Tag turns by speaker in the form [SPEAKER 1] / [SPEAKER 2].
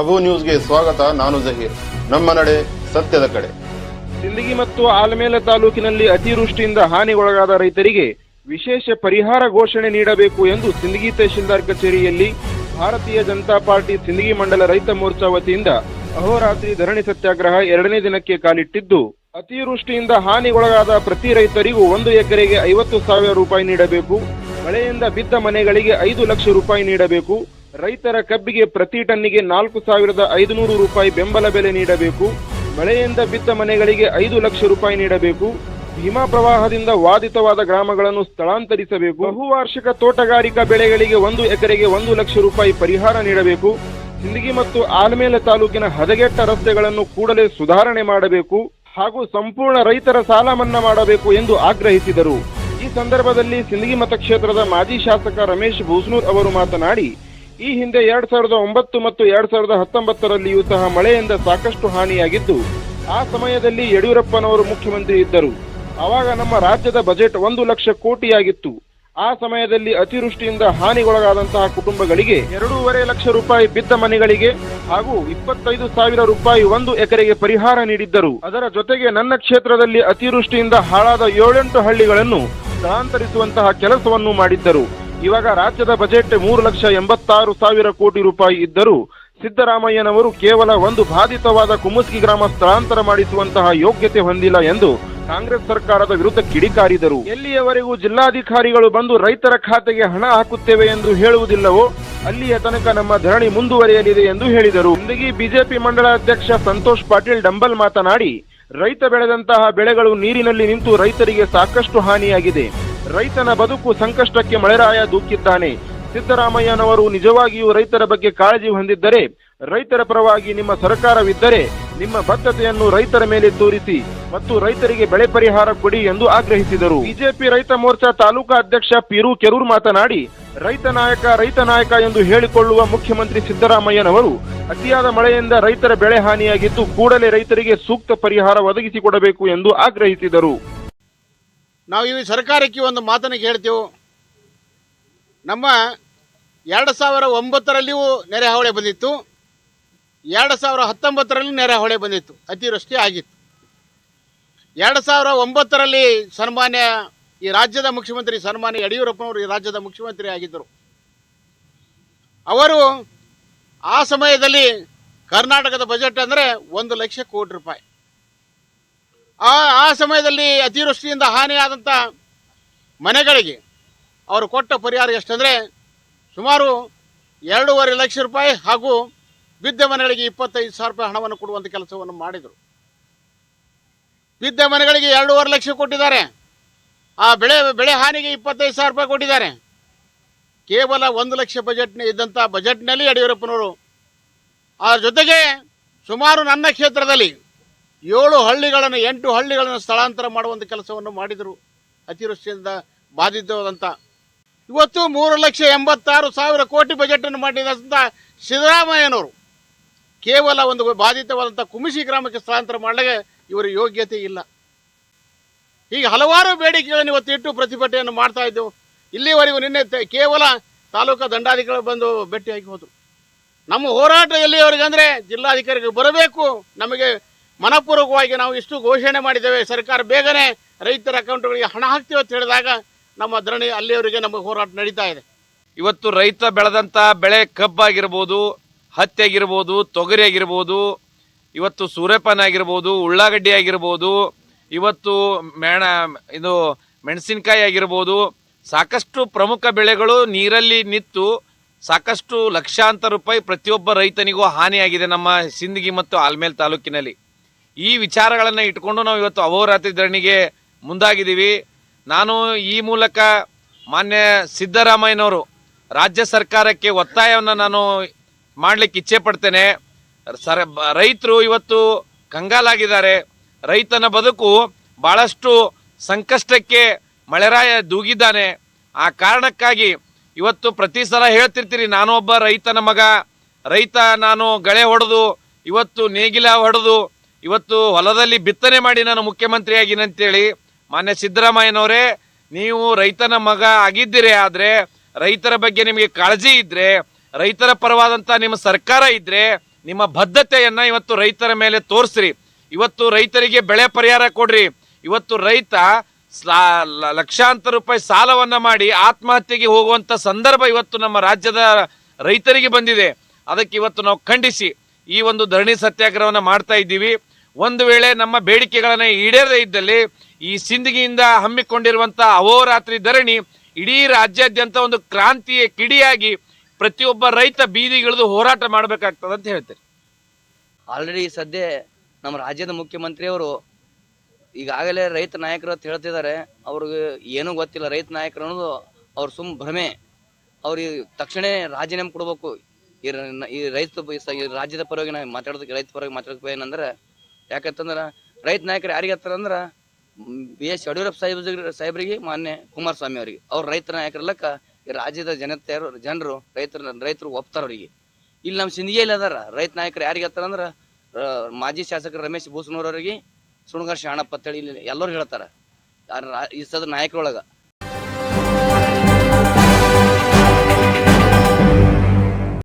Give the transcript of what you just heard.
[SPEAKER 1] ಅಬು ನ್ಯೂಸ್ಗೆ ಸ್ವಾಗತ. ನಾನು ಜಹೀರ್. ನಮ್ಮ ನಡೆ ಸತ್ಯದ ಕಡೆ.
[SPEAKER 2] ಸಿಂದಗಿ ಮತ್ತು ಆಲಮೇಲ ತಾಲೂಕಿನಲ್ಲಿ ಅತಿವೃಷ್ಟಿಯಿಂದ ಹಾನಿಗೊಳಗಾದ ರೈತರಿಗೆ ವಿಶೇಷ ಪರಿಹಾರ ಘೋಷಣೆ ನೀಡಬೇಕು ಎಂದು ಸಿಂದಗಿ ತಹಶೀಲ್ದಾರ್ ಕಚೇರಿಯಲ್ಲಿ ಭಾರತೀಯ ಜನತಾ ಪಾರ್ಟಿ ಸಿಂದಗಿ ಮಂಡಲ ರೈತ ಮೋರ್ಚಾ ವತಿಯಿಂದ ಅಹೋರಾತ್ರಿ ಧರಣಿ ಸತ್ಯಾಗ್ರಹ ಎರಡನೇ ದಿನಕ್ಕೆ ಕಾಲಿಟ್ಟಿದ್ದು. ಅತಿವೃಷ್ಟಿಯಿಂದ ಹಾನಿಗೊಳಗಾದ ಪ್ರತಿ ರೈತರಿಗೂ ಒಂದು ಎಕರೆಗೆ ಐವತ್ತು ಸಾವಿರ ರೂಪಾಯಿ ನೀಡಬೇಕು. ಮಳೆಯಿಂದ ಬಿದ್ದ ಮನೆಗಳಿಗೆ ಐದು ಲಕ್ಷ ರೂಪಾಯಿ ನೀಡಬೇಕು. ರೈತರ ಕಬ್ಬಿಗೆ ಪ್ರತಿ ಟನ್ನಿಗೆ ನಾಲ್ಕು ಸಾವಿರದ ಐದುನೂರು ರೂಪಾಯಿ ಬೆಂಬಲ ಬೆಲೆ ನೀಡಬೇಕು. ಮಳೆಯಿಂದ ಬಿದ್ದ ಮನೆಗಳಿಗೆ ಐದು ಲಕ್ಷ ರೂಪಾಯಿ ನೀಡಬೇಕು. ಹಿಮ ಪ್ರವಾಹದಿಂದ ವಾದಿತವಾದ ಗ್ರಾಮಗಳನ್ನು ಸ್ಥಳಾಂತರಿಸಬೇಕು. ಬಹುವಾರ್ಷಿಕ ತೋಟಗಾರಿಕಾ ಬೆಳೆಗಳಿಗೆ ಒಂದು ಎಕರೆಗೆ ಒಂದು ಲಕ್ಷ ರೂಪಾಯಿ ಪರಿಹಾರ ನೀಡಬೇಕು. ಸಿಂದಗಿ ಮತ್ತು ಆಲ್ಮೇಲೆ ತಾಲೂಕಿನ ಹದಗೆಟ್ಟ ರಸ್ತೆಗಳನ್ನು ಕೂಡಲೇ ಸುಧಾರಣೆ ಮಾಡಬೇಕು ಹಾಗೂ ಸಂಪೂರ್ಣ ರೈತರ ಸಾಲ ಮನ್ನಾ ಮಾಡಬೇಕು ಎಂದು ಆಗ್ರಹಿಸಿದರು. ಈ ಸಂದರ್ಭದಲ್ಲಿ ಸಿಂದಗಿ ಮತಕ್ಷೇತ್ರದ ಮಾಜಿ ಶಾಸಕ ರಮೇಶ್ ಭೂಸ್ನೂರ್ ಅವರು ಮಾತನಾಡಿ ಈ ಹಿಂದೆ ಎರಡ್ ಸಾವಿರದ ಒಂಬತ್ತು ಮತ್ತು ಎರಡ್ ಸಾವಿರದ ಹತ್ತೊಂಬತ್ತರಲ್ಲಿಯೂ ಸಹ ಮಳೆಯಿಂದ ಸಾಕಷ್ಟು ಹಾನಿಯಾಗಿದ್ದು, ಆ ಸಮಯದಲ್ಲಿ ಯಡಿಯೂರಪ್ಪನವರು ಮುಖ್ಯಮಂತ್ರಿ ಇದ್ದರು. ಆವಾಗ ನಮ್ಮ ರಾಜ್ಯದ ಬಜೆಟ್ ಒಂದು ಲಕ್ಷ ಕೋಟಿಯಾಗಿತ್ತು. ಆ ಸಮಯದಲ್ಲಿ ಅತಿವೃಷ್ಟಿಯಿಂದ ಹಾನಿಗೊಳಗಾದಂತಹ ಕುಟುಂಬಗಳಿಗೆ ಎರಡೂವರೆ ಲಕ್ಷ ರೂಪಾಯಿ ಬಿದ್ದ ಮನೆಗಳಿಗೆ ಹಾಗೂ ಇಪ್ಪತ್ತೈದು ಸಾವಿರ ರೂಪಾಯಿ ಒಂದು ಎಕರೆಗೆ ಪರಿಹಾರ ನೀಡಿದ್ದರು. ಅದರ ಜೊತೆಗೆ ನನ್ನ ಕ್ಷೇತ್ರದಲ್ಲಿ ಅತಿವೃಷ್ಟಿಯಿಂದ ಹಾಳಾದ ಏಳೆಂಟು ಹಳ್ಳಿಗಳನ್ನು ಸ್ಥಳಾಂತರಿಸುವಂತಹ ಕೆಲಸವನ್ನು ಮಾಡಿದ್ದರು. ಇವಾಗ ರಾಜ್ಯದ ಬಜೆಟ್ ಮೂರು ಲಕ್ಷ ಎಂಬತ್ತಾರು ಸಾವಿರ ಕೋಟಿ ರೂಪಾಯಿ ಇದ್ದರೂ ಸಿದ್ದರಾಮಯ್ಯನವರು ಕೇವಲ ಒಂದು ಬಾಧಿತವಾದ ಕುಮುಸ್ಕಿ ಗ್ರಾಮ ಸ್ಥಳಾಂತರ ಮಾಡಿಸುವಂತಹ ಯೋಗ್ಯತೆ ಹೊಂದಿಲ್ಲ ಎಂದು ಕಾಂಗ್ರೆಸ್ ಸರ್ಕಾರದ ವಿರುದ್ಧ ಕಿಡಿಕಾರಿದರು. ಎಲ್ಲಿಯವರೆಗೂ ಜಿಲ್ಲಾಧಿಕಾರಿಗಳು ಬಂದು ರೈತರ ಖಾತೆಗೆ ಹಣ ಹಾಕುತ್ತೇವೆ ಎಂದು ಹೇಳುವುದಿಲ್ಲವೋ, ಅಲ್ಲಿಯ ತನಕ ನಮ್ಮ ಧರಣಿ ಮುಂದುವರಿಯಲಿದೆ ಎಂದು ಹೇಳಿದರು. ಇಂದಿಗೆ ಬಿಜೆಪಿ ಮಂಡಳ ಅಧ್ಯಕ್ಷ ಸಂತೋಷ್ ಪಾಟೀಲ್ ಡಂಬಲ್ ಮಾತನಾಡಿ, ರೈತ ಬೆಳೆದಂತಹ ಬೆಳೆಗಳು ನೀರಿನಲ್ಲಿ ನಿಂತು ರೈತರಿಗೆ ಸಾಕಷ್ಟು ಹಾನಿಯಾಗಿದೆ. ರೈತನ ಬದುಕು ಸಂಕಷ್ಟಕ್ಕೆ ಮಳೆರಾಯ ದೂಕಿದ್ದಾನೆ. ಸಿದ್ದರಾಮಯ್ಯನವರು ನಿಜವಾಗಿಯೂ ರೈತರ ಬಗ್ಗೆ ಕಾಳಜಿ ಹೊಂದಿದ್ದರೆ, ರೈತರ ಪರವಾಗಿ ನಿಮ್ಮ ಸರ್ಕಾರವಿದ್ದರೆ, ನಿಮ್ಮ ಬದ್ಧತೆಯನ್ನು ರೈತರ ಮೇಲೆ ತೋರಿಸಿ ಮತ್ತು ರೈತರಿಗೆ ಬೆಳೆ ಪರಿಹಾರ ಕೊಡಿ ಎಂದು ಆಗ್ರಹಿಸಿದರು. ಬಿಜೆಪಿ ರೈತ ಮೋರ್ಚಾ ತಾಲೂಕಾ ಅಧ್ಯಕ್ಷ ಪಿರು ಕೆರೂರ್ ಮಾತನಾಡಿ, ರೈತ ನಾಯಕ ರೈತ ನಾಯಕ ಎಂದು ಹೇಳಿಕೊಳ್ಳುವ ಮುಖ್ಯಮಂತ್ರಿ ಸಿದ್ದರಾಮಯ್ಯನವರು, ಅತಿಯಾದ ಮಳೆಯಿಂದ ರೈತರ ಬೆಳೆ ಹಾನಿಯಾಗಿದ್ದು ಕೂಡಲೇ ರೈತರಿಗೆ ಸೂಕ್ತ ಪರಿಹಾರ ಒದಗಿಸಿಕೊಡಬೇಕು ಎಂದು ಆಗ್ರಹಿಸಿದರು.
[SPEAKER 3] ನಾವು ಈ ಸರ್ಕಾರಕ್ಕೆ ಒಂದು ಮಾತನ್ನು ಕೇಳ್ತೇವೆ ನಮ್ಮ ಎರಡು ಸಾವಿರ ಒಂಬತ್ತರಲ್ಲಿಯೂ ನೆರೆ ಹಾವಳಿ ಬಂದಿತ್ತು. ಎರಡು ಸಾವಿರ ಹತ್ತೊಂಬತ್ತರಲ್ಲಿ ನೆರೆ ಹಾವಳಿ ಬಂದಿತ್ತು. ಅತಿವೃಷ್ಟಿ ಆಗಿತ್ತು. ಎರಡು ಸಾವಿರ ಒಂಬತ್ತರಲ್ಲಿ ಸನ್ಮಾನ್ಯ ಈ ರಾಜ್ಯದ ಮುಖ್ಯಮಂತ್ರಿ ಸನ್ಮಾನ್ಯ ಯಡಿಯೂರಪ್ಪನವರು ಈ ರಾಜ್ಯದ ಮುಖ್ಯಮಂತ್ರಿ ಆಗಿದ್ದರು. ಅವರು ಆ ಸಮಯದಲ್ಲಿ ಕರ್ನಾಟಕದ ಬಜೆಟ್ ಅಂದರೆ ಒಂದು ಲಕ್ಷ ಕೋಟಿ ರೂಪಾಯಿ. ಆ ಆ ಸಮಯದಲ್ಲಿ ಅತಿವೃಷ್ಟಿಯಿಂದ ಹಾನಿಯಾದಂಥ ಮನೆಗಳಿಗೆ ಅವರು ಕೊಟ್ಟ ಪರಿಹಾರ ಎಷ್ಟಂದರೆ ಸುಮಾರು ಎರಡೂವರೆ ಲಕ್ಷ ರೂಪಾಯಿ ಹಾಗೂ ಬಿದ್ದ ಮನೆಗಳಿಗೆ ಇಪ್ಪತ್ತೈದು ಸಾವಿರ ರೂಪಾಯಿ ಹಣವನ್ನು ಕೊಡುವಂಥ ಕೆಲಸವನ್ನು ಮಾಡಿದರು. ಬಿದ್ದ ಮನೆಗಳಿಗೆ ಎರಡೂವರೆ ಲಕ್ಷ ಕೊಟ್ಟಿದ್ದಾರೆ. ಆ ಬೆಳೆ ಬೆಳೆ ಹಾನಿಗೆ ಇಪ್ಪತ್ತೈದು ಸಾವಿರ ರೂಪಾಯಿ ಕೊಟ್ಟಿದ್ದಾರೆ. ಕೇವಲ ಒಂದು ಲಕ್ಷ ಬಜೆಟ್ನ ಇದ್ದಂಥ ಬಜೆಟ್ನಲ್ಲಿ ಯಡಿಯೂರಪ್ಪನವರು ಆ ಜೊತೆಗೆ ಸುಮಾರು ನನ್ನ ಕ್ಷೇತ್ರದಲ್ಲಿ ಏಳು ಹಳ್ಳಿಗಳನ್ನು, ಎಂಟು ಹಳ್ಳಿಗಳನ್ನು ಸ್ಥಳಾಂತರ ಮಾಡುವಂಥ ಕೆಲಸವನ್ನು ಮಾಡಿದರು. ಅತಿವೃಷ್ಟಿಯಿಂದ ಬಾಧಿತವಾದಂಥ ಇವತ್ತು ಮೂರು ಲಕ್ಷ ಎಂಬತ್ತಾರು ಸಾವಿರ ಕೋಟಿ ಬಜೆಟನ್ನು ಮಾಡಿದಂಥ ಸಿದ್ದರಾಮಯ್ಯನವರು ಕೇವಲ ಒಂದು ಬಾಧಿತವಾದಂಥ ಕುಮಿಸಿ ಗ್ರಾಮಕ್ಕೆ ಸ್ಥಳಾಂತರ ಮಾಡಲಿಕ್ಕೆ ಇವರ ಯೋಗ್ಯತೆ ಇಲ್ಲ. ಹೀಗೆ ಹಲವಾರು ಬೇಡಿಕೆಗಳನ್ನು ಇವತ್ತು ಇಟ್ಟು ಪ್ರತಿಭಟನೆಯನ್ನು ಮಾಡ್ತಾ ಇದ್ದೆವು. ಇಲ್ಲಿವರೆಗೂ ನಿನ್ನೆ ಕೇವಲ ತಾಲೂಕಾ ದಂಡಾಧಿಕಾರಿಗಳು ಬಂದು ಭೇಟಿಯಾಗಿ ಹೋದರು. ನಮ್ಮ ಹೋರಾಟ ಎಲ್ಲಿಯವರೆಗೆ ಅಂದರೆ ಜಿಲ್ಲಾಧಿಕಾರಿಗಳು ಬರಬೇಕು, ನಮಗೆ ಮನಪೂರ್ವಕವಾಗಿ ನಾವು ಇಷ್ಟು ಘೋಷಣೆ ಮಾಡಿದ್ದೇವೆ, ಸರ್ಕಾರ ಬೇಗನೆ ರೈತರ ಅಕೌಂಟ್ಗಳಿಗೆ ಹಣ ಹಾಕ್ತೀವಿ ಅಂತ ಹೇಳಿದಾಗ ನಮ್ಮ ಧರಣಿ ಅಲ್ಲಿಯವರಿಗೆ ನಮ್ಮ ಹೋರಾಟ ನಡೀತಾ ಇದೆ.
[SPEAKER 4] ಇವತ್ತು ರೈತ ಬೆಳೆದಂಥ ಬೆಳೆ ಕಬ್ಬಾಗಿರ್ಬೋದು ಹತ್ತಿ ಆಗಿರ್ಬೋದು ತೊಗರಿ ಆಗಿರ್ಬೋದು ಇವತ್ತು ಸೂರ್ಯಪಾನ ಆಗಿರ್ಬೋದು, ಉಳ್ಳಾಗಡ್ಡಿ ಆಗಿರ್ಬೋದು, ಇವತ್ತು ಮೇಣ, ಇದು ಮೆಣಸಿನ್ಕಾಯಿ ಆಗಿರ್ಬೋದು, ಸಾಕಷ್ಟು ಪ್ರಮುಖ ಬೆಳೆಗಳು ನೀರಲ್ಲಿ ನಿಂತು ಸಾಕಷ್ಟು ಲಕ್ಷಾಂತರ ರೂಪಾಯಿ ಪ್ರತಿಯೊಬ್ಬ ರೈತನಿಗೂ ಹಾನಿಯಾಗಿದೆ ನಮ್ಮ ಸಿಂದಗಿ ಮತ್ತು ಆಲ್ಮೇಲ್ ತಾಲೂಕಿನಲ್ಲಿ. ಈ ವಿಚಾರಗಳನ್ನು ಇಟ್ಕೊಂಡು ನಾವು ಇವತ್ತು ಅಹೋರಾತ್ರಿ ಧರಣಿಗೆ ಮುಂದಾಗಿದ್ದೀವಿ. ನಾನು ಈ ಮೂಲಕ ಮಾನ್ಯ ಸಿದ್ದರಾಮಯ್ಯನವರು ರಾಜ್ಯ ಸರ್ಕಾರಕ್ಕೆ ಒತ್ತಾಯವನ್ನು ನಾನು ಮಾಡಲಿಕ್ಕೆ ಇಚ್ಛೆ ಪಡ್ತೇನೆ. ಸರ, ರೈತರು ಇವತ್ತು ಕಂಗಾಲಾಗಿದ್ದಾರೆ. ರೈತನ ಬದುಕು ಭಾಳಷ್ಟು ಸಂಕಷ್ಟಕ್ಕೆ ಮಳೆರಾಯ ದೂಗಿದ್ದಾನೆ. ಆ ಕಾರಣಕ್ಕಾಗಿ ಇವತ್ತು ಪ್ರತಿ ಸಲ ಹೇಳ್ತಿರ್ತೀರಿ, ನಾನು ಒಬ್ಬ ರೈತನ ಮಗ. ರೈತ ನಾನು ಗಳೆ ಹೊಡೆದು ಇವತ್ತು ನೇಗಿಲ ಹೊಡೆದು ಇವತ್ತು ಹೊಲದಲ್ಲಿ ಬಿತ್ತನೆ ಮಾಡಿ ನಾನು ಮುಖ್ಯಮಂತ್ರಿ ಆಗಿನಂತೇಳಿ ಮಾನ್ಯ ಸಿದ್ದರಾಮಯ್ಯನವರೇ, ನೀವು ರೈತನ ಮಗ ಆಗಿದ್ದೀರಿ ಆದರೆ ರೈತರ ಬಗ್ಗೆ ನಿಮಗೆ ಕಾಳಜಿ ಇದ್ದರೆ ರೈತರ ಪರವಾದಂಥ ನಿಮ್ಮ ಸರ್ಕಾರ ಇದ್ದರೆ ನಿಮ್ಮ ಬದ್ಧತೆಯನ್ನು ಇವತ್ತು ರೈತರ ಮೇಲೆ ತೋರಿಸ್ರಿ. ಇವತ್ತು ರೈತರಿಗೆ ಬೆಳೆ ಪರಿಹಾರ ಕೊಡ್ರಿ. ಇವತ್ತು ರೈತ ಲಕ್ಷಾಂತರ ರೂಪಾಯಿ ಸಾಲವನ್ನು ಮಾಡಿ ಆತ್ಮಹತ್ಯೆಗೆ ಹೋಗುವಂಥ ಸಂದರ್ಭ ಇವತ್ತು ನಮ್ಮ ರಾಜ್ಯದ ರೈತರಿಗೆ ಬಂದಿದೆ. ಅದಕ್ಕೆ ಇವತ್ತು ನಾವು ಖಂಡಿಸಿ ಈ ಒಂದು ಧರಣಿ ಸತ್ಯಾಗ್ರಹವನ್ನು ಮಾಡ್ತಾ ಇದ್ದೀವಿ. ಒಂದು ವೇಳೆ ನಮ್ಮ ಬೇಡಿಕೆಗಳನ್ನು ಈಡೇರದೇ ಇದ್ದಲ್ಲಿ ಈ ಸಿಂದಗಿಯಿಂದ ಹಮ್ಮಿಕೊಂಡಿರುವಂತ ಅಹೋರಾತ್ರಿ ಧರಣಿ ಇಡೀ ರಾಜ್ಯಾದ್ಯಂತ ಒಂದು ಕ್ರಾಂತಿಯ ಕಿಡಿಯಾಗಿ ಪ್ರತಿಯೊಬ್ಬ ರೈತ ಬೀದಿಗಿಳಿದು ಹೋರಾಟ ಮಾಡಬೇಕಾಗ್ತದೆ ಅಂತ ಹೇಳ್ತಾರೆ
[SPEAKER 5] ಆಲ್ರೆಡಿ ಸದ್ಯ ನಮ್ಮ ರಾಜ್ಯದ ಮುಖ್ಯಮಂತ್ರಿಯವರು ಈಗಾಗಲೇ ರೈತ ನಾಯಕರು ಅಂತ ಹೇಳ್ತಿದ್ದಾರೆ. ಅವ್ರಿಗೆ ಏನೂ ಗೊತ್ತಿಲ್ಲ ರೈತ ನಾಯಕರು ಅನ್ನೋದು ಅವ್ರು ಸುಮ್ ಭ್ರಮೆ. ಅವ್ರಿಗೆ ತಕ್ಷಣ ರಾಜೀನಾಮೆ ಕೊಡಬೇಕು. ಈ ರೈತ ರಾಜ್ಯದ ಪರವಾಗಿ ನಾವು ಮಾತಾಡೋದಕ್ಕೆ, ರೈತ ಪರವಾಗಿ ಮಾತಾಡೋದಕ್ಕೆ ಏನಂದ್ರೆ ಯಾಕಂತಂದ್ರೆ ರೈತ ನಾಯಕರು ಯಾರಿಗೆ ಹತ್ತಾರ ಬಿ ಎಸ್ ಯಡಿಯೂರಪ್ಪ ಸಾಹೇಬ್ ಸಾಹೇಬರಿಗೆ ಮಾನ್ಯ ಕುಮಾರಸ್ವಾಮಿ ಅವರಿಗೆ. ಅವ್ರು ರೈತ ನಾಯಕರಲ್ಲಕ್ಕ ರಾಜ್ಯದ ಜನತೆ ಜನರು ರೈತರ ರೈತರು ಒಪ್ತಾರ ಅವರಿಗೆ. ಇಲ್ಲಿ ನಮ್ಮ ಸಿಂಧಿಗೆಯಲ್ಲಿ ಅದಾರ. ರೈತ ನಾಯಕರು ಯಾರಿಗೆ ಹತ್ತಾರ ಅಂದ್ರೆ ಮಾಜಿ ಶಾಸಕ ರಮೇಶ್ ಭೂಸನೂರವರಿಗೆ ಸುಣಗಾರ್ ಶಾಣಪ್ಪ ಅಂತೇಳಿ ಇಲ್ಲಿ ಎಲ್ಲರೂ ಹೇಳ್ತಾರೆ. ಈ ಸದ ನಾಯಕರೊಳಗ.